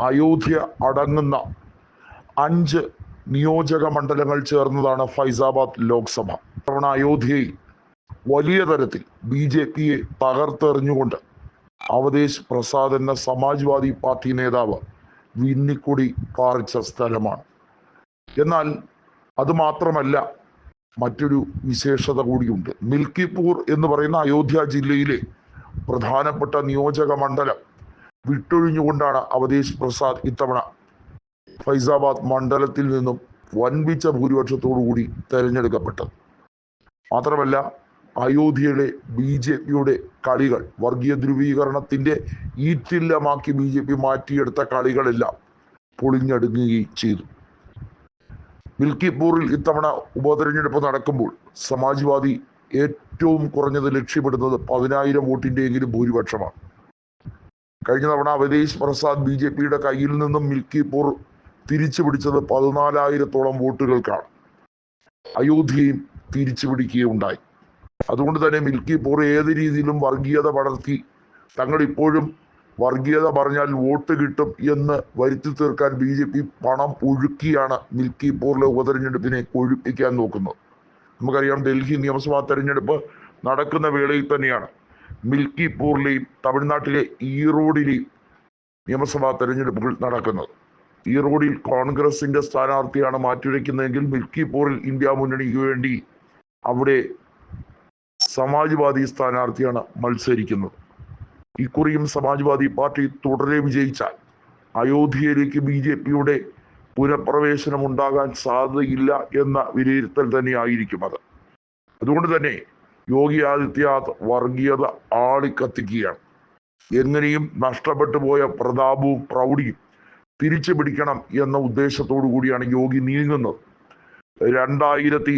അയോധ്യ അടങ്ങുന്ന അഞ്ച് നിയോജക മണ്ഡലങ്ങൾ ചേർന്നതാണ് ഫൈസാബാദ് ലോക്സഭ. തവണ അയോധ്യയിൽ വലിയ തരത്തിൽ ബി ജെ പിയെ തകർത്തെറിഞ്ഞുകൊണ്ട് അവതേശ് പ്രസാദ് എന്ന സമാജ്വാദി പാർട്ടി നേതാവ് വിന്നിക്കുടി പാറിച്ച സ്ഥലമാണ്. എന്നാൽ അത് മാത്രമല്ല മറ്റൊരു വിശേഷത കൂടിയുണ്ട്. മിൽക്കിപൂർ എന്ന് പറയുന്ന അയോധ്യ ജില്ലയിലെ പ്രധാനപ്പെട്ട നിയോജക മണ്ഡലം വിട്ടൊഴിഞ്ഞുകൊണ്ടാണ് അവധേശ് പ്രസാദ് ഇത്തവണ ഫൈസാബാദ് മണ്ഡലത്തിൽ നിന്നും വൻപിച്ച ഭൂരിപക്ഷത്തോടു കൂടി തെരഞ്ഞെടുക്കപ്പെട്ടത്. മാത്രമല്ല അയോധ്യയിലെ ബി ജെ പിയുടെ കളികൾ വർഗീയ ധ്രുവീകരണത്തിന്റെ ഈറ്റില്ലമാക്കി ബി ജെ പി മാറ്റിയെടുത്ത കളികളെല്ലാം പൊളിഞ്ഞടുങ്ങുകയും ചെയ്തു. മിൽക്കിപ്പൂറിൽ ഇത്തവണ ഉപതെരഞ്ഞെടുപ്പ് നടക്കുമ്പോൾ സമാജ്വാദി ഏറ്റവും കുറഞ്ഞത് ലക്ഷ്യമിടുന്നത് പതിനായിരം വോട്ടിന്റെയെങ്കിലും ഭൂരിപക്ഷമാണ്. കഴിഞ്ഞ തവണ അവതേഷ് പ്രസാദ് ബി ജെ പിയുടെ കയ്യിൽ നിന്നും മിൽക്കിപൂർ തിരിച്ചു പിടിച്ചത് പതിനാലായിരത്തോളം വോട്ടുകൾക്കാണ്. അയോധ്യയും തിരിച്ചു പിടിക്കുകയുണ്ടായി അതുകൊണ്ട് തന്നെ മിൽക്കിപൂർ ഏത് രീതിയിലും വർഗീയത വളർത്തി തങ്ങൾ ഇപ്പോഴും വർഗീയത പറഞ്ഞാൽ വോട്ട് കിട്ടും എന്ന് വരുത്തി തീർക്കാൻ ബി ജെ പി പണം ഒഴുക്കിയാണ് മിൽക്കിപൂറിലെ ഉപതെരഞ്ഞെടുപ്പിനെ ഒഴിപ്പിക്കാൻ നോക്കുന്നത്. നമുക്കറിയാം ഡൽഹി നിയമസഭാ തെരഞ്ഞെടുപ്പ് നടക്കുന്ന വേളയിൽ തന്നെയാണ്. മിൽക്കിപൂറിലെയും തമിഴ്നാട്ടിലെ ഈറോഡിലെയും നിയമസഭാ തെരഞ്ഞെടുപ്പുകൾ നടക്കുന്നത്. ഈറോഡിൽ കോൺഗ്രസിന്റെ സ്ഥാനാർത്ഥിയാണ് മാറ്റിവെക്കുന്നതെങ്കിൽ മിൽക്കിപൂറിൽ ഇന്ത്യ മുന്നണിക്ക് വേണ്ടി അവിടെ സമാജ്വാദി സ്ഥാനാർത്ഥിയാണ് മത്സരിക്കുന്നത്. ഇക്കുറിയും സമാജ്വാദി പാർട്ടി തുടരെ വിജയിച്ചാൽ അയോധ്യയിലേക്ക് ബി ജെ പിയുടെ പുനഃപ്രവേശനം ഉണ്ടാകാൻ സാധ്യതയില്ല എന്ന വിലയിരുത്തൽ തന്നെയായിരിക്കും അത്. അതുകൊണ്ട് തന്നെ യോഗി ആദിത്യനാഥ് വർഗീയത ആളിക്കത്തിക്കുകയാണ്. എങ്ങനെയും നഷ്ടപ്പെട്ടു പോയ പ്രതാപവും പ്രൗഢിയും തിരിച്ചു പിടിക്കണം എന്ന ഉദ്ദേശത്തോടു കൂടിയാണ് യോഗി നീങ്ങുന്നത്. രണ്ടായിരത്തി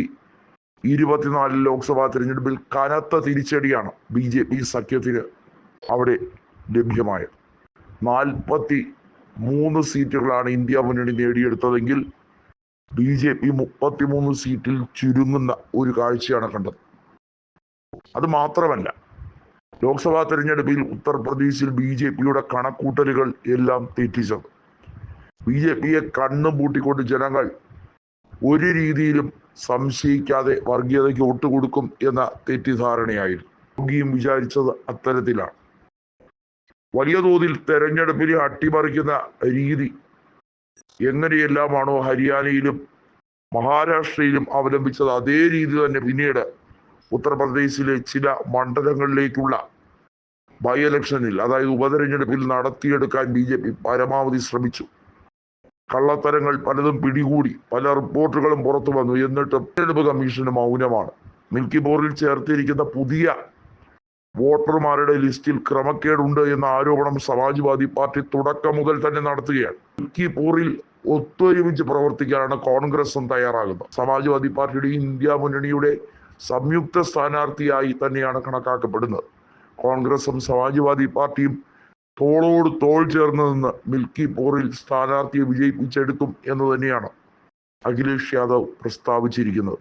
ഇരുപത്തിനാല് ലോക്സഭാ തിരഞ്ഞെടുപ്പിൽ കനത്ത തിരിച്ചടിയാണ് ബി ജെ പി സഖ്യത്തിന് അവിടെ ലഭ്യമായത്. നാൽപ്പത്തി മൂന്ന് സീറ്റുകളാണ് ഇന്ത്യ മുന്നണി നേടിയെടുത്തതെങ്കിൽ ബി ജെ പി മുപ്പത്തിമൂന്ന് സീറ്റിൽ ചുരുങ്ങുന്ന ഒരു കാഴ്ചയാണ് കണ്ടത്. അത് മാത്രമല്ല ലോക്സഭാ തെരഞ്ഞെടുപ്പിൽ ഉത്തർപ്രദേശിൽ ബി ജെ പിയുടെ കണക്കൂട്ടലുകൾ എല്ലാം തെറ്റിച്ചത്. ബി ജെ പിയെ കണ്ണും പൂട്ടിക്കൊണ്ട് ജനങ്ങൾ ഒരു രീതിയിലും സംശയിക്കാതെ വർഗീയതയ്ക്ക് വോട്ട് കൊടുക്കും എന്ന തെറ്റിദ്ധാരണയായിരുന്നു. യോഗിയും വിചാരിച്ചത് അത്തരത്തിലാണ്. വലിയ തോതിൽ തെരഞ്ഞെടുപ്പിനെ അട്ടിമറിക്കുന്ന രീതി എങ്ങനെയെല്ലാമാണോ ഹരിയാനയിലും മഹാരാഷ്ട്രയിലും അവലംബിച്ചത് അതേ രീതി തന്നെ പിന്നീട് ഉത്തർപ്രദേശിലെ ചില മണ്ഡലങ്ങളിലേക്കുള്ള ബൈ ഇലക്ഷനിൽ അതായത് ഉപതെരഞ്ഞെടുപ്പിൽ നടത്തിയെടുക്കാൻ ബി ജെ പി പരമാവധി ശ്രമിച്ചു. കള്ളത്തരങ്ങൾ പലതും പിടികൂടി പല റിപ്പോർട്ടുകളും പുറത്തു വന്നു. എന്നിട്ട് തെരഞ്ഞെടുപ്പ് കമ്മീഷന് മൗനമാണ്. മിൽക്കി ബോർഡിൽ ചേർത്തിരിക്കുന്ന പുതിയ വോട്ടർമാരുടെ ലിസ്റ്റിൽ ക്രമക്കേടുണ്ട് എന്ന ആരോപണം സമാജ്വാദി പാർട്ടി തുടക്കം മുതൽ തന്നെ നടത്തുകയാണ്. മിൽക്കി പൂറിൽ ഒത്തൊരുമിച്ച് പ്രവർത്തിക്കാനാണ് കോൺഗ്രസും തയ്യാറാകുന്നത്. സമാജ്വാദി പാർട്ടിയുടെ ഇന്ത്യ മുന്നണിയുടെ സംയുക്ത സ്ഥാനാർത്ഥിയായി തന്നെയാണ് കണക്കാക്കപ്പെടുന്നത്. കോൺഗ്രസും സമാജ്വാദി പാർട്ടിയും തോളോട് തോൾ ചേർന്ന് നിന്ന് മിൽക്കി പോറിൽ സ്ഥാനാർത്ഥിയെ വിജയിപ്പിച്ചെടുക്കും എന്ന് തന്നെയാണ് അഖിലേഷ് യാദവ് പ്രസ്താവിച്ചിരിക്കുന്നത്.